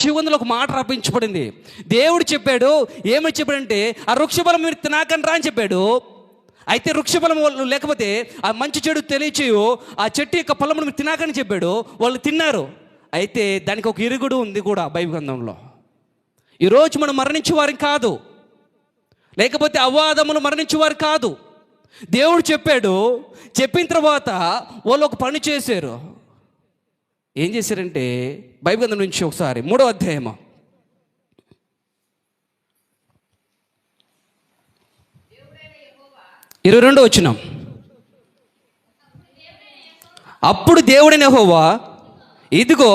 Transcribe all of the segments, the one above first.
జీవంలో ఒక మాట రప్పించబడింది. దేవుడు చెప్పాడు ఏమని చెప్పాడంటే ఆ వృక్షఫలం మీరు తినాకని రా అని చెప్పాడు. అయితే వృక్షఫలం వాళ్ళు లేకపోతే ఆ మంచి చెడు తెలియచేయు ఆ చెట్టు యొక్క ఫలమును మీరు తినాకని చెప్పాడు. వాళ్ళు తిన్నారు. అయితే దానికి ఒక ఇరుగుడు ఉంది కూడా బైబిల్ ఈరోజు మనం మరణించే వారి కాదు. లేకపోతే అవాదములు మరణించేవారు కాదు. దేవుడు చెప్పాడు చెప్పిన తర్వాత వాళ్ళు ఒక పని చేశారు. ఏం చేశారంటే బైబిల్ నుంచి ఒకసారి మూడో అధ్యాయము. ఇరవై రెండో వచ్చినాం అప్పుడు దేవుడైన హోవా ఇదిగో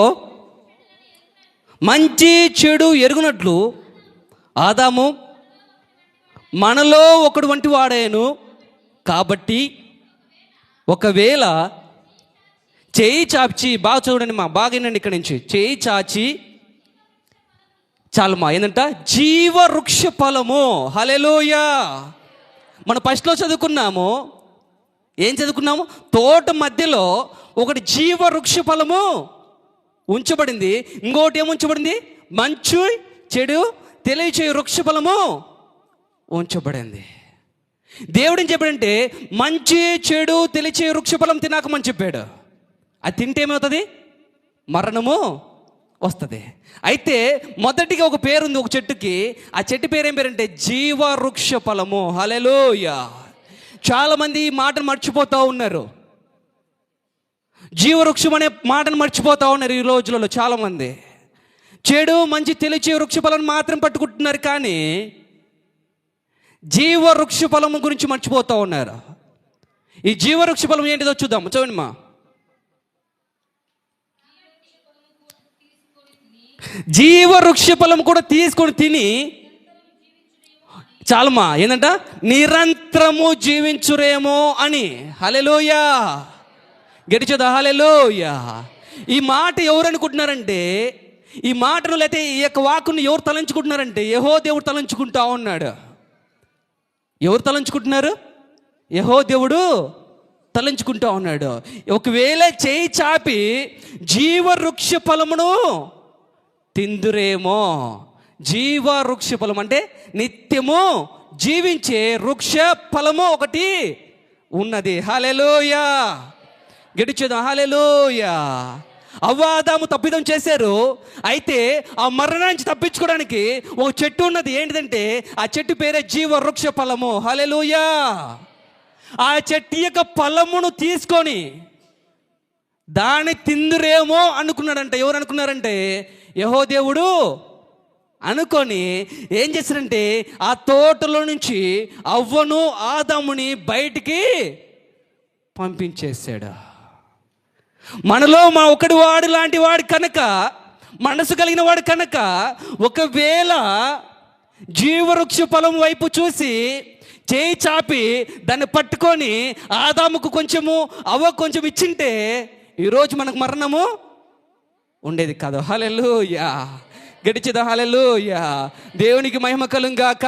మంచి చెడు ఎరుగునట్లు ఆదాము మనలో ఒకడు వంటి వాడాను. కాబట్టి ఒకవేళ చేయి చాచి బాగా చూడండి మా బాగా వినండి ఇక్కడి నుంచి. చేయి చాచి చాలు మా ఏంటంట జీవ వృక్ష ఫలము హలెలోయ మనం ఫస్ట్లో చదువుకున్నాము. ఏం చదువుకున్నాము? తోట మధ్యలో ఒకటి జీవ వృక్ష ఫలము ఉంచబడింది. ఇంకోటి ఏం ఉంచబడింది? మంచు చెడు తెలియచే వృక్ష ఫలము ఉంచబడింది. దేవుడు ఏం చెప్పాడంటే మంచి చెడు తెలిచే వృక్షఫలం తినాకమని చెప్పాడు. అది తింటే ఏమవుతుంది? మరణము వస్తుంది. అయితే మొదటిగా ఒక పేరు ఉంది ఒక చెట్టుకి. ఆ చెట్టు పేరు ఏం పేరంటే జీవ వృక్ష ఫలము. హలెలోయ చాలామంది ఈ మాటను మర్చిపోతూ ఉన్నారు. జీవవృక్షం అనే మాటను మర్చిపోతూ ఉన్నారు ఈ రోజులలో చాలామంది. చెడు మంచి తెలిచే వృక్ష ఫలం మాత్రం పట్టుకుంటున్నారు కానీ జీవవృక్ష ఫలము గురించి మర్చిపోతూ ఉన్నారు. ఈ జీవవృక్ష ఫలం ఏంటిదో చూద్దాం. చూడండి మా. జీవ వృక్ష ఫలం కూడా తీసుకొని తిని చాలమా ఏంటంట నిరంతరము జీవించురేమో అని. హలెలోయా గడిచదా హలెలోయా ఈ మాట ఎవరు అనుకుంటున్నారంటే ఈ మాటను లేకపోతే ఈ యొక్క వాకును ఎవరు తలంచుకుంటున్నారంటే యహో దేవుడు తలంచుకుంటా ఉన్నాడు. ఎవరు తలంచుకుంటున్నారు? యహో దేవుడు తలంచుకుంటా ఉన్నాడు. ఒకవేళ చేయి చాపి జీవ వృక్ష ఫలమును తిందురేమో జీవ వృక్ష ఫలం అంటే నిత్యము జీవించే వృక్ష ఫలము ఒకటి ఉన్నది. హాలెలోయా గడిచేదా హాలెలోయా అవ్వాదాము తప్పిదం చేశారు. అయితే ఆ మరణానికి నుంచి తప్పించుకోవడానికి ఒక చెట్టు ఉన్నది. ఏంటిదంటే ఆ చెట్టు పేరే జీవ వృక్ష ఫలము హలెలుయా ఆ చెట్టు యొక్క ఫలమును తీసుకొని దాన్ని తిందురేమో అనుకున్నాడంట. ఎవరు అనుకున్నారంటే యహో దేవుడు అనుకొని ఏం చేశారంటే ఆ తోటలో నుంచి అవ్వను ఆదాముని బయటికి పంపించేశాడు. మనలో మా ఒకటి వాడు లాంటి వాడు కనుక మనసు కలిగిన వాడు కనుక ఒకవేళ జీవవృక్ష ఫలం వైపు చూసి చేయి చాపి దాన్ని పట్టుకొని ఆదాముకు కొంచెము అవ్వ కొంచెం ఇచ్చింటే ఈరోజు మనకు మరణము ఉండేది కాదు. హలెలుయా గడిచిదా. హలెలుయా దేవునికి మహిమ కలుంగాక.